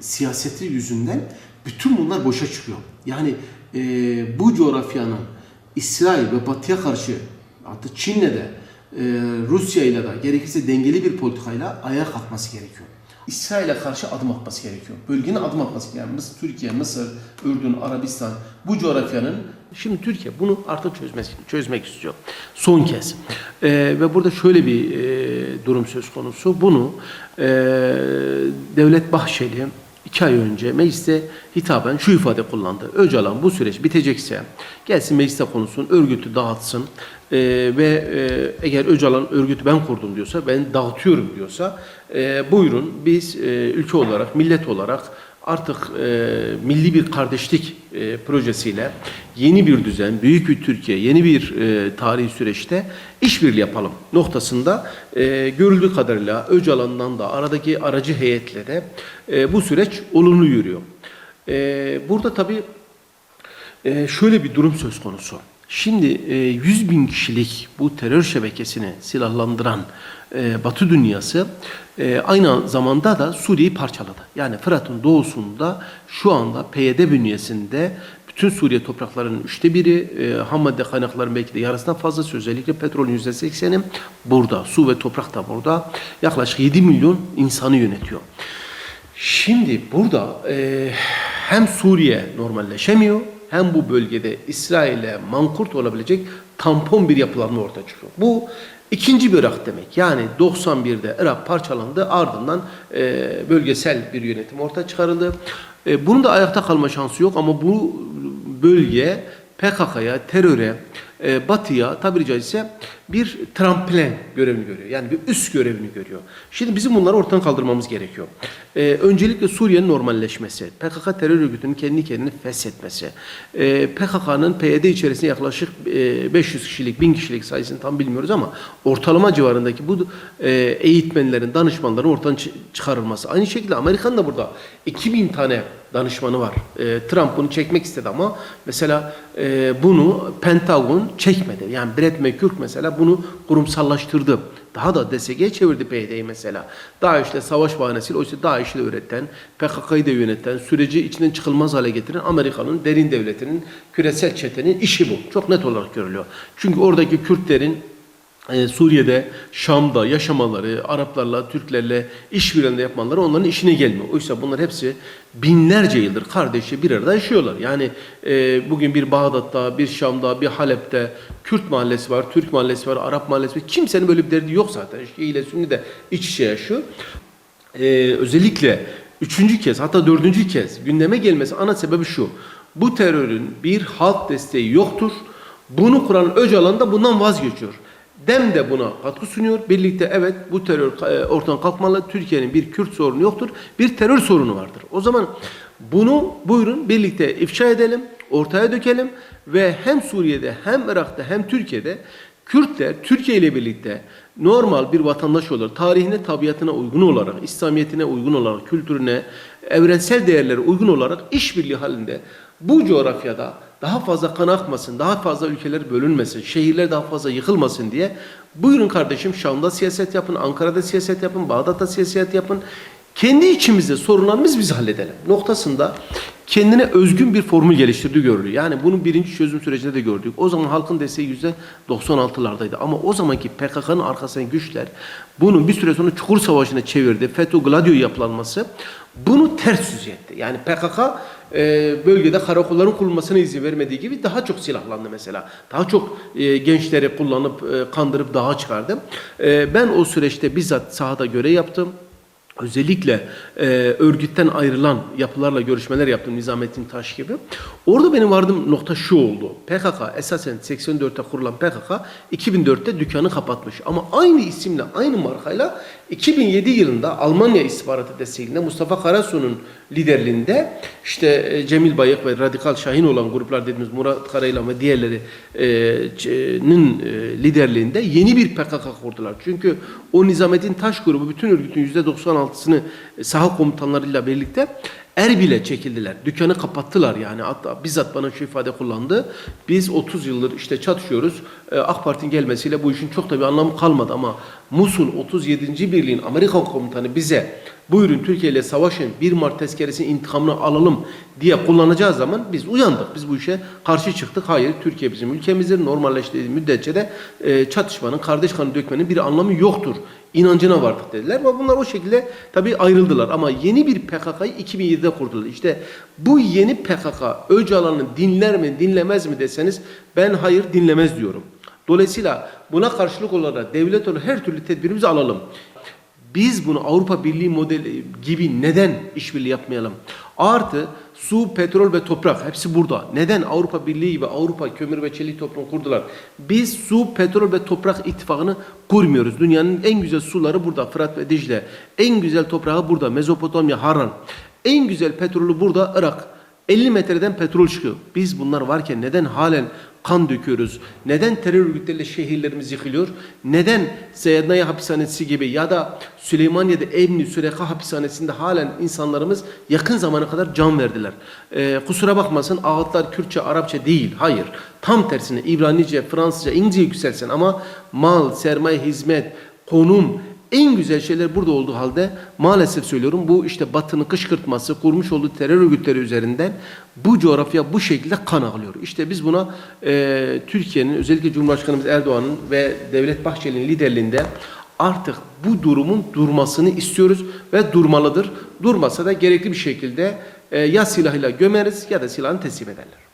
siyaseti yüzünden bütün bunlar boşa çıkıyor. Yani e, bu coğrafyanın İsrail ve Batı'ya karşı hatta Çin'le de e, Rusya ile de gerekirse dengeli bir politikayla ayağa kalkması gerekiyor. İsrail'e karşı adım atması gerekiyor. Bölgenin adım atması gerekiyor. Yani Mısır, Türkiye, Mısır, Ürdün, Arabistan bu coğrafyanın Şimdi Türkiye bunu artık çözmek, çözmek istiyor. Son kez. Ee, ve burada şöyle bir e, durum söz konusu. Bunu e, Devlet Bahçeli iki ay önce mecliste hitaben şu ifade kullandı. Öcalan bu süreç bitecekse gelsin mecliste konuşsun, örgütü dağıtsın e, ve e, eğer Öcalan örgütü ben kurdum diyorsa, ben dağıtıyorum diyorsa e, buyurun biz e, ülke olarak, millet olarak artık e, milli bir kardeşlik e, projesiyle yeni bir düzen, büyük bir Türkiye, yeni bir e, tarihi süreçte işbirliği yapalım noktasında e, görüldüğü kadarıyla Öcalan'dan da aradaki aracı heyetlere e, bu süreç olumlu yürüyor. E, burada tabii e, şöyle bir durum söz konusu. Şimdi e, 100 bin kişilik bu terör şebekesini silahlandıran e, Batı dünyası e, aynı zamanda da Suriye'yi parçaladı. Yani Fırat'ın doğusunda şu anda PYD bünyesinde bütün Suriye topraklarının üçte biri, e, ham madde belki de yarısından fazlası özellikle petrolün yüzde sekseni burada, su ve toprak da burada. Yaklaşık 7 milyon insanı yönetiyor. Şimdi burada e, hem Suriye normalleşemiyor hem bu bölgede İsrail'e mankurt olabilecek tampon bir yapılanma ortaya çıkıyor. Bu ikinci bir Irak demek. Yani 91'de Irak parçalandı ardından e, bölgesel bir yönetim ortaya çıkarıldı. E, bunun da ayakta kalma şansı yok ama bu bölge PKK'ya, teröre, e, batıya tabiri caizse bir tramplen görevini görüyor. Yani bir üst görevini görüyor. Şimdi bizim bunları ortadan kaldırmamız gerekiyor. E, öncelikle Suriye'nin normalleşmesi, PKK terör örgütünün kendi kendini feshetmesi, e, PKK'nın PYD içerisinde yaklaşık e, 500 kişilik, 1000 kişilik sayısını tam bilmiyoruz ama ortalama civarındaki bu e, eğitmenlerin, danışmanların ortadan çı- çıkarılması. Aynı şekilde Amerika'nın da burada 2000 tane danışmanı var. E, Trump bunu çekmek istedi ama mesela e, bunu Pentagon çekmedi. Yani Brett McCurk mesela bunu kurumsallaştırdı. Daha da DSG'ye çevirdi PYD'yi mesela. DAEŞ'le savaş bahanesiyle oysa DAEŞ'i de öğreten, PKK'yı da yöneten, süreci içinden çıkılmaz hale getiren Amerika'nın derin devletinin, küresel çetenin işi bu. Çok net olarak görülüyor. Çünkü oradaki Kürtlerin e, Suriye'de, Şam'da yaşamaları, Araplarla, Türklerle işbirliğinde yapmaları onların işine gelmiyor. Oysa bunlar hepsi binlerce yıldır kardeşçe bir arada yaşıyorlar. Yani e, bugün bir Bağdat'ta, bir Şam'da, bir Halep'te Kürt mahallesi var, Türk mahallesi var, Arap mahallesi var. Kimsenin böyle bir derdi yok zaten. Şii ile Sünni de iç içe yaşıyor. E, özellikle üçüncü kez hatta dördüncü kez gündeme gelmesi ana sebebi şu. Bu terörün bir halk desteği yoktur. Bunu kuran Öcalan da bundan vazgeçiyor. Dem de buna katkı sunuyor. Birlikte evet bu terör e, ortadan kalkmalı. Türkiye'nin bir Kürt sorunu yoktur. Bir terör sorunu vardır. O zaman bunu buyurun birlikte ifşa edelim, ortaya dökelim ve hem Suriye'de hem Irak'ta hem Türkiye'de Kürtler Türkiye ile birlikte normal bir vatandaş olarak tarihine, tabiatına uygun olarak, İslamiyetine uygun olarak, kültürüne, evrensel değerlere uygun olarak işbirliği halinde bu coğrafyada daha fazla kan akmasın, daha fazla ülkeler bölünmesin, şehirler daha fazla yıkılmasın diye buyurun kardeşim Şam'da siyaset yapın, Ankara'da siyaset yapın, Bağdat'ta siyaset yapın. Kendi içimizde sorunlarımızı biz halledelim noktasında kendine özgün bir formül geliştirdiği görülüyor. Yani bunu birinci çözüm sürecinde de gördük. O zaman halkın desteği yüzde 96'lardaydı. Ama o zamanki PKK'nın arkasındaki güçler bunu bir süre sonra Çukur Savaşı'na çevirdi. FETÖ Gladio yapılanması bunu ters yüz etti. Yani PKK e, bölgede karakolların kurulmasına izin vermediği gibi daha çok silahlandı mesela. Daha çok e, gençleri kullanıp e, kandırıp dağa çıkardı. E, ben o süreçte bizzat sahada görev yaptım. Özellikle e, örgütten ayrılan yapılarla görüşmeler yaptım Nizamettin Taş gibi. Orada benim vardığım nokta şu oldu. PKK esasen 84'te kurulan PKK 2004'te dükkanı kapatmış. Ama aynı isimle, aynı markayla 2007 yılında Almanya istihbaratı desteğinde Mustafa Karasu'nun liderliğinde işte e, Cemil Bayık ve Radikal Şahin olan gruplar dediğimiz Murat Karayılan ve diğerlerinin e, liderliğinde yeni bir PKK kurdular. Çünkü o Nizamettin Taş grubu bütün örgütün %96'sını e, saha komutanlarıyla birlikte Erbil'e çekildiler. Dükkanı kapattılar yani. Hatta bizzat bana şu ifade kullandı. Biz 30 yıldır işte çatışıyoruz. AK Parti'nin gelmesiyle bu işin çok da bir anlamı kalmadı ama Musul 37. Birliğin Amerikan komutanı bize buyurun Türkiye ile savaşın 1 Mart tezkeresinin intikamını alalım diye kullanacağı zaman biz uyandık. Biz bu işe karşı çıktık. Hayır Türkiye bizim ülkemizdir. Normalleştiği müddetçe de e, çatışmanın, kardeş kanı dökmenin bir anlamı yoktur. İnancına vardık dediler ve bunlar o şekilde tabii ayrıldılar. Ama yeni bir PKK'yı 2007'de kurdular. İşte bu yeni PKK Öcalan'ı dinler mi dinlemez mi deseniz ben hayır dinlemez diyorum. Dolayısıyla buna karşılık olarak devlet olarak her türlü tedbirimizi alalım. Biz bunu Avrupa Birliği modeli gibi neden işbirliği yapmayalım? Artı su, petrol ve toprak hepsi burada. Neden Avrupa Birliği ve Avrupa Kömür ve Çelik Toplumu kurdular? Biz su, petrol ve toprak ittifakını kurmuyoruz. Dünyanın en güzel suları burada Fırat ve Dicle. En güzel toprağı burada Mezopotamya, Haran. En güzel petrolü burada Irak. 50 metreden petrol çıkıyor. Biz bunlar varken neden halen kan döküyoruz? Neden terör örgütleriyle şehirlerimiz yıkılıyor? Neden Seyyadnaya hapishanesi gibi ya da Süleymaniye'de Evni Süreka hapishanesinde halen insanlarımız yakın zamana kadar can verdiler? Ee, kusura bakmasın ağıtlar Kürtçe, Arapça değil. Hayır. Tam tersine İbranice, Fransızca, İngilizce yükselsin ama mal, sermaye, hizmet, konum, en güzel şeyler burada olduğu halde maalesef söylüyorum bu işte Batı'nın kışkırtması kurmuş olduğu terör örgütleri üzerinden bu coğrafya bu şekilde kan ağlıyor. İşte biz buna e, Türkiye'nin özellikle Cumhurbaşkanımız Erdoğan'ın ve Devlet Bahçeli'nin liderliğinde artık bu durumun durmasını istiyoruz ve durmalıdır. Durmasa da gerekli bir şekilde e, ya silahıyla gömeriz ya da silahını teslim ederler.